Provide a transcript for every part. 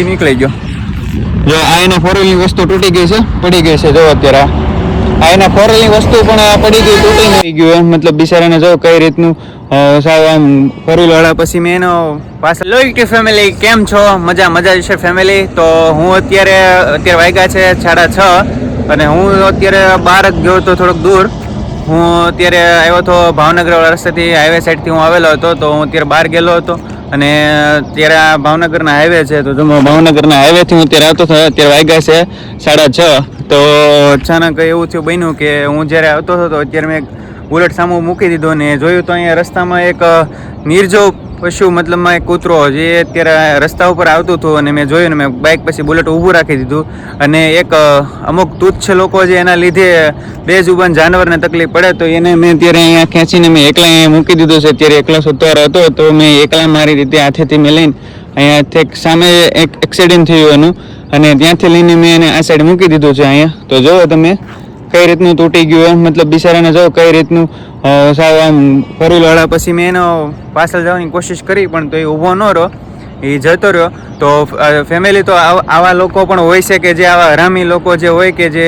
એ નીકળી ગયો. જો આ એના ફોરેલની વસ્તુ તૂટી ગઈ છે, પડી ગઈ છે જો અત્યારે. આ એના ફોરેલની વસ્તુ પણ પડી ગઈ, તૂટી નહીં ગયું એમ. મતલબ બિચારાને જો કઈ રીતનું સાવ આમ ફોરેલ પછી મેં એનો પાછળ કે ફેમિલી કેમ છો? મજા મજા છે ફેમિલી તો હું અત્યારે અત્યારે વાગ્યા છે સાડા છ અને હું અત્યારે બહાર જ ગયો હતો થોડોક દૂર. હું અત્યારે આવ્યો હતો ભાવનગર રસ્તેથી હાઈવે સાઈડથી હું આવેલો હતો, તો હું અત્યારે બહાર ગયેલો હતો. અને અત્યારે આ ભાવનગરના હાઈવે છે, તો જો ભાવનગરના હાઈવેથી હું અત્યારે આવતો થયો, અત્યારે વાગ્યા છે સાડા છ. તો અચાનક એવું થયું બન્યું કે હું જ્યારે આવતો હતો અત્યારે મેં બુલેટ સામું મૂકી દીધો ને જોયું તો અહીંયા રસ્તામાં એક નિર્જોવ પશુ મતલબમાં એક કૂતરો જે અત્યારે રસ્તા ઉપર આવતું હતું અને મેં જોયું ને મેં બાઇક પછી બુલેટ ઊભું રાખી દીધું. અને એક અમુક તુચ્છ લોકો જે એના લીધે બે જુબાન જાનવરને તકલીફ પડે, તો એને મેં અત્યારે અહીંયા ખેંચીને મેં એકલા અહીંયા મૂકી દીધું છે. અત્યારે એકલા સુતવાર હતો, તો મેં એકલા મારી રીતે હાથેથી મેં લઈને અહીંયાથી એક સામે એક એક્સિડન્ટ થયું એનું. અને ત્યાંથી લઈને મેં એને આ સાઈડ મૂકી દીધું છે અહીંયા. તો જુઓ તમે. કઈ રીતનું તૂટી ગયું એમ? મતલબ બિચારાને જો કઈ રીતનું સાવ આમ ફોરવ્હીલવાળા પછી મેં એનો પાછળ જવાની કોશિશ કરી, પણ તો એ ઊભો ન રહ્યો. એ જતો રહ્યો. તો ફેમિલી તો આવા લોકો પણ હોય છે કે જે આવા હરામી લોકો જે હોય કે જે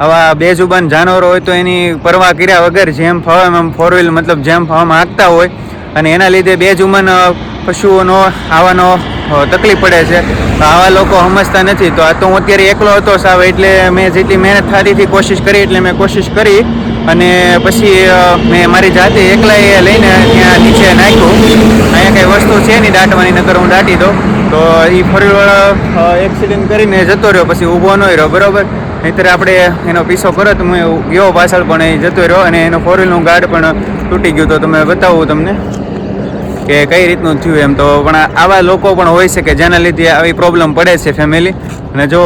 આવા બેજુબાન જાનવરો હોય તો એની પરવા કર્યા વગર જેમ ફાવે એમ ફોર વ્હીલ મતલબ જેમ ફાવવામાં હાંકતા હોય અને એના લીધે બે જુમન પશુઓનો આવવાનો તકલીફ પડે છે. આવા લોકો સમજતા નથી. તો આ તો હું અત્યારે એકલો હતો સાવ, એટલે મેં જેટલી મહેનત થતી કોશિશ કરી, એટલે મેં કોશિશ કરી. અને પછી મેં મારી જાતે એકલા એ લઈને ત્યાં નીચે નાખ્યું. અહીંયા કંઈ વસ્તુ છે નહીં દાટવાની, નકર હું દાટી દઉં. તો એ ફરીવાળો એક્સિડન્ટ કરીને જતો રહ્યો, પછી ઊભો ન રહ્યો, બરાબર? નહીંતર આપણે એનો પીછો કરો તો હું ગયો પાછળ પણ એ જતો રહ્યો અને એનો ફોર વ્હીલનું ગાર્ડ પણ તૂટી ગયું તો તમે બતાવું તમને કે કઈ રીતનું થયું એમ તો. પણ આવા લોકો પણ હોય છે કે જેના લીધે આવી પ્રોબ્લેમ પડે છે ફેમિલી અને જો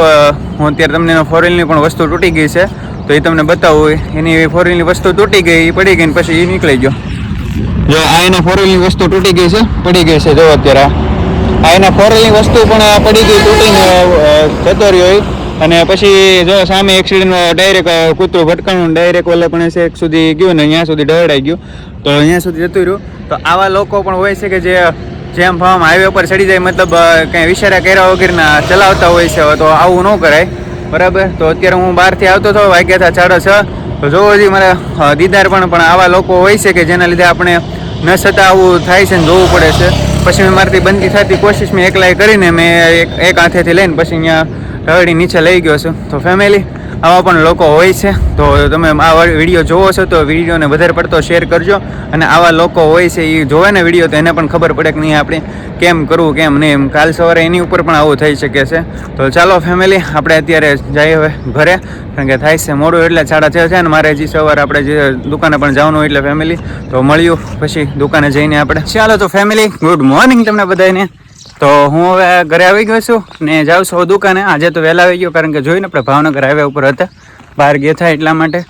હું અત્યારે તમને એનો ફોર વ્હીલની પણ વસ્તુ તૂટી ગઈ છે, તો એ તમને બતાવું. એની ફોર વ્હીલની વસ્તુ તૂટી ગઈ, એ પડી ગઈ પછી એ નીકળી ગયો. જો, આ એના ફોર વ્હીલની વસ્તુ તૂટી ગઈ છે, પડી ગઈ છે, જો અત્યારે. આ એના ફોર વ્હીલની વસ્તુ પણ પડી ગઈ, તૂટીને જતો રહ્યો અને પછી જો સામે એક્સિડન્ટ ડાયરેક્ટ કૂતરું ભટકાણું ડાયરેક્ટ ઓલે પણ એક સુધી ગયું ને અહીંયા સુધી ડરડાઈ ગયું. તો અહીંયા સુધી જતું રહ્યું. તો આવા લોકો પણ હોય છે કે જે જેમ ફામ હાઈવે ઉપર ચડી જાય, મતલબ કંઈ વિચારા કર્યા વગરના ચલાવતા હોય છે, તો આવું ન કરાય. બરાબર? તો અત્યારે હું બહારથી આવતો હતો, વાગ્યા હતા સાડા છ. તો જોવો જોઈએ મારા દીદાર પણ પણ આવા લોકો હોય છે કે જેના લીધે આપણે ન છતાં આવું થાય છે ને જોવું પડે છે. પછી મેં મારાથી બનતી થતી કોશિશ મેં એકલાય કરીને મેં એક હાથેથી લઈને પછી અહીંયા ઢળી નીચે લઈ ગયો છું. તો ફેમિલી આવા પણ લોકો હોય છે. તો તમે આ વીડિયો જોવો છો તો વિડીયોને વધારે પડતો શેર કરજો. અને આવા લોકો હોય છે એ જોવે ને વીડિયો તો એને પણ ખબર પડે કે નહીં આપણે કેમ કરવું, કેમ નહીં એમ. કાલ સવારે એની ઉપર પણ આવું થઈ શકે છે. તો ચાલો ફેમિલી આપણે અત્યારે જઈએ હવે ઘરે. કારણ કે થાય છે મોડું એટલે સાડા છ છે ને મારે હજી સવારે આપણે જે દુકાને પણ જવાનું એટલે ફેમિલી તો મળ્યું પછી દુકાને જઈને આપણે. ચાલો તો ફેમિલી ગુડ મોર્નિંગ તમને બધાને તો હું હવે ઘરે આવી ગયો છું ને જાઉં છું દુકાને. આજે તો વહેલા આવી ગયો કારણ કે જોઈને આપણે ભાવનગર હાઈવે ઉપર હતા. બહાર ગયા થાય એટલા માટે.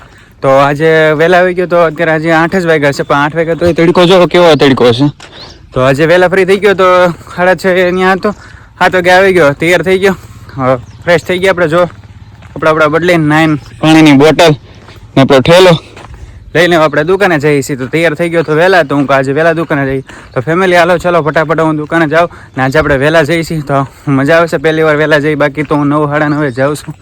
તો આજે વહેલા આવી ગયો તો અત્યારે આજે આઠ જ વાગ્યા છે, પણ આઠ વાગ્યા તો એ તડકો જો કેવો તડકો છે. તો આજે વહેલા ફ્રી થઈ ગયો તો સાડા છ અહીંયા હતો. હા તો કે આવી ગયો, તૈયાર થઈ ગયો. ફ્રેશ થઈ ગયા આપણે, જો આપણે આપણા બદલીને નાઈન પાણીની બોટલ ને આપણો ઠેલો. લઈને આપણે દુકાને જઈએ છીએ. તો તૈયાર થઈ ગયો તો વહેલા તો હું આજે વહેલા દુકાને જઈ તો ફેમિલી હાલો, ચલો, ફટાફટ હું દુકાને જાઉં. ને આજે આપણે વહેલા જઈએ છીએ. તો મજા આવશે પહેલી વાર વહેલા જઈ બાકી તો હું નવ સાડા નવે જાઉં છું.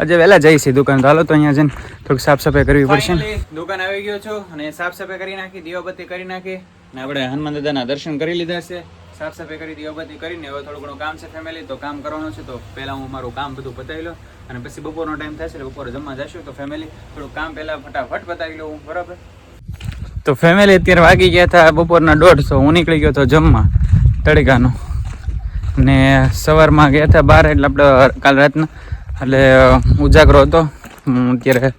આજે વહેલા જઈએ છીએ દુકાન. તો હાલો તો અહીંયા જઈને થોડીક સાફ સફાઈ કરવી પડશે. દુકાન આવી ગયો છું અને સાફ સફાઈ કરી નાખી, દીવાબત્તી કરી નાખી. ને આપણે હનુમાન દાદાના દર્શન કરી લીધા છે. સાફ સફાઈ કરી બધી કરીને, હવે થોડું ઘણું કામ છે ફેમિલી તો કામ કરવાનું છે, તો પહેલા હું મારું કામ બધું પતાવી લઉં અને પછી બપોરનો ટાઈમ થશે એટલે બપોરે જમવા જશું તો ફેમિલી થોડું કામ પહેલા ફટાફટ પતાવી લઉં બરાબર? તો ફેમિલી અત્યારે વાગી ગયા હતા બપોરના દોઢ તો હું નીકળી ગયો હતો જમવા, તડકાનો. ને સવારમાં ગયા હતા બાર એટલે આપણે કાલ રાતના, એટલે ઉજાગરો હતો. હું અત્યારે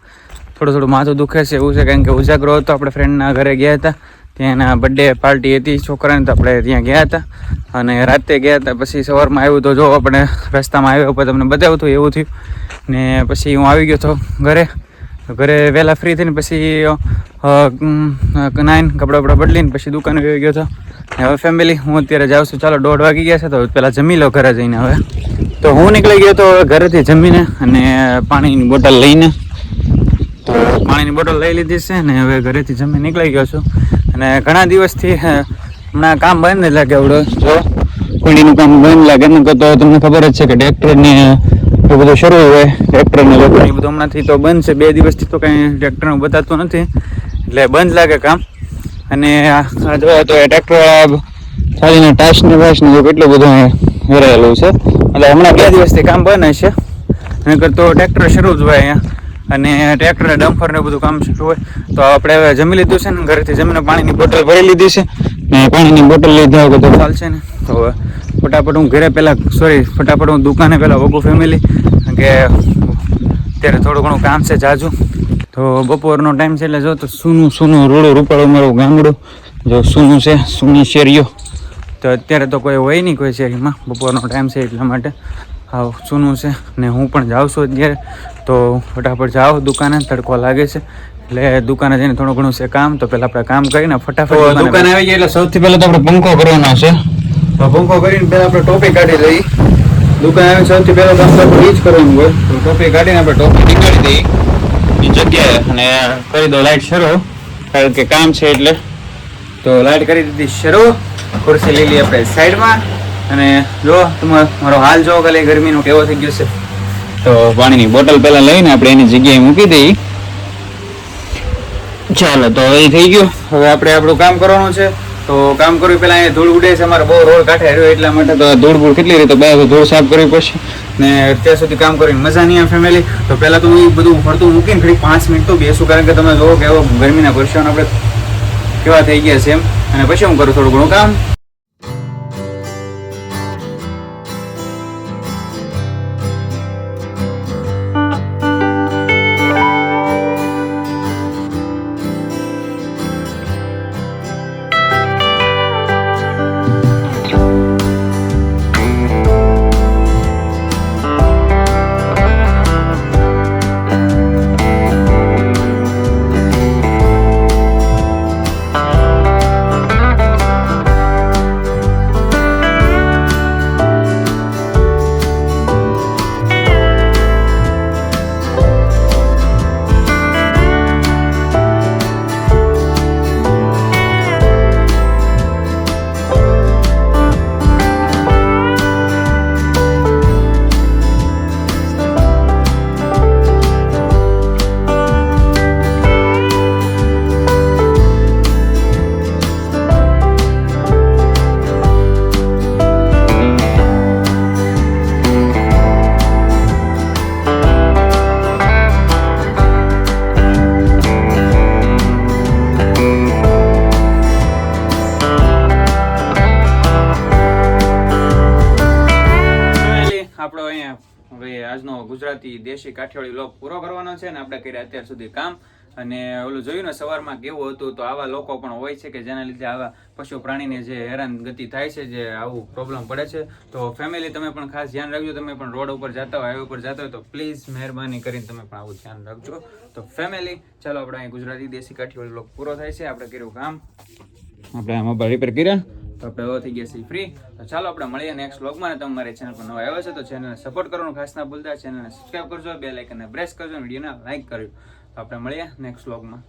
થોડું થોડું માથું દુખે છે એવું છે, કારણ કે ઉજાગરો હતો, આપણે ફ્રેન્ડના ઘરે ગયા હતા. ત્યાં એના બર્થડે પાર્ટી હતી, છોકરાને તો આપણે ત્યાં ગયા હતા. અને રાતે ગયા હતા, પછી સવારમાં આવ્યું તો જો આપણે રસ્તામાં આવ્યા ઉપર તમને બતાવ્યું હતું એવું થયું. ને પછી હું આવી ગયો હતો ઘરે. ઘરે વહેલા ફ્રી થઈને પછી નાઈન કપડાં બપડા બદલીને પછી દુકાને આવી ગયો હતો હવે ફેમિલી હું અત્યારે જાઉં છું. ચાલો, દોઢ વાગી ગયા છે તો પહેલાં જમી લો ઘરે જઈને હવે. તો હું નીકળી ગયો તો ઘરેથી જમીને અને પાણીની બોટલ લઈને તો પાણીની બોટલ લઈ લીધી છે ને હવે ઘરેથી જમી નીકળી ગયો છું. અને ઘણા દિવસથી હમણાં કામ બંધ લાગે કે આવડો. જો કુંડીનું કામ બંધ લાગે ને તો તમને ખબર જ છે કે ટ્રેક્ટરની એ બધું શરૂ હોય, ટ્રેક્ટરને એ બધું. હમણાંથી તો બંધ છે, બે દિવસથી તો કાંઈ ટ્રેક્ટરનું બતાતું નથી. એટલે બંધ લાગે કામ. અને આ તો એ ટ્રેક્ટર ચાલીને ટાશ ને વાશ એવું કેટલું બધું વેરાયેલું છે. એટલે હમણાં બે દિવસથી કામ બંધ છે નકર તો ટ્રેક્ટર શરૂ જ હોય અહીંયા. અને ટ્રેક્ટર, ડમ્ફર ને બધું કામ શરૂ હોય. તો આપણે હવે જમી લીધું છે ને ઘરેથી જમીને પાણીની બોટલ ભરી લીધી છે. ને પાણીની બોટલ લીધા હોય તો ચાલશે ને. તો ફટાફટ હું ઘરે પહેલાં સોરી ફટાફટ હું દુકાને પહેલાં વગુ ફેમિલી કે અત્યારે થોડું ઘણું કામ છે જાજુ. તો બપોરનો ટાઈમ છે એટલે જો તો સૂનું સૂનું રોડું રૂપાળું મારું ગામડું. જો સૂનું છે, સૂની શેરીઓ. તો અત્યારે તો કોઈ હોય નહીં કોઈ શેરીમાં, બપોરનો ટાઈમ છે એટલા માટે. હા સૂનું છે ને હું પણ જાઉં છું અત્યારે. તો ફટાફટ જાઓ દુકાને તડકો લાગે છે. એટલે દુકાને જઈને થોડું ઘણું છે કામ તો પહેલાં આપણે કામ કરીને ફટાફટ દુકાને આવી ગયા એટલે સૌથી પહેલા તો આપણે પંખો કરવાનો છે. તો પંખો કરીને પહેલાં આપણે ટોપી કાઢી લઈ. દુકાન આવી સૌથી પહેલા તો આપણે એ જ કરવાનું હોય. તો ટોપી કાઢીને આપણે ટોપી નીકળી દઈએ. એ જગ્યાએ અને કરી દો લાઈટ શરૂ. કારણ કે કામ છે એટલે. તો લાઈટ કરી દીધી શરૂ. ખુરશી લીલી આપણે સાઈડમાં. અને જો તમે મારો હાલ જો ખાલી ગરમીનો કેવો થઈ ગયો છે? તો પાણીની બોટલ પહેલા લઈને આપણે એની જગ્યાએ મૂકી દઈએ. ચાલો, તો એ થઈ ગયું. હવે આપણે આપણું કામ કરવાનું છે. તો કામ કરવું પહેલા અહીંયા ધૂળ ઉડે છે. અમારે બહુ રોડ કાંઠે રહ્યો એટલા માટે તો ધૂળ ભૂળ કેટલી રીતે બે ધૂળ સાફ કરવી પડશે. ને અત્યાર સુધી કામ કરીને મજા નહીં આવે ફેમિલી તો પહેલા તો હું બધું ફરતું મૂકીને ફરી પાંચ મિનિટ તો બેસું. કારણ કે તમે જોવો કે એવો ગરમીના પરસેવાનો આપણે કેવા થઈ ગયા છે એમ. અને પછી હું કરું થોડું ઘણું કામ. દેશી કાઠિયાવાડી લોક પૂરો કરવાનો છે ને આપણે કર્યા અત્યાર સુધી કામ. અને ઓલું જોયું ને સવારમાં કેવું હતું, તો આવા લોકો પણ હોય છે કે જેના લીધે આવા પશુ પ્રાણીને જે હેરાન ગતિ થાય છે, જે આવું પ્રોબ્લેમ પડે છે. તો ફેમિલી તમે પણ ખાસ ધ્યાન રાખજો, તમે પણ રોડ ઉપર જતા હોય હાઈવે ઉપર જતા હોય, તો પ્લીઝ મહેરબાની કરીને તમે પણ આવું ધ્યાન રાખજો. તો ફેમિલી ચાલો આપણે અહીં ગુજરાતી દેશી કાઠિયાવાડી લોક પૂરો થાય છે, આપણે કર્યું કામ. આપણે આમાં રિપેર કર્યા. તો આપણે હવે થઈ ગયા છીએ ફ્રી તો ચાલો આપણે મળીએ નેક્સ્ટ વ્લોગમાં અને તમે મારી ચેનલ પર નવા આવ્યો છે તો ચેનલને સપોર્ટ કરવાનું ખાસ ના ભૂલતા. ચેનલને સબસ્ક્રાઈબ કરજો બે લાઇકનને પ્રેસ કરજો વિડીયોને લાઇક કરજો. તો આપણે મળીએ નેક્સ્ટ વ્લોગમાં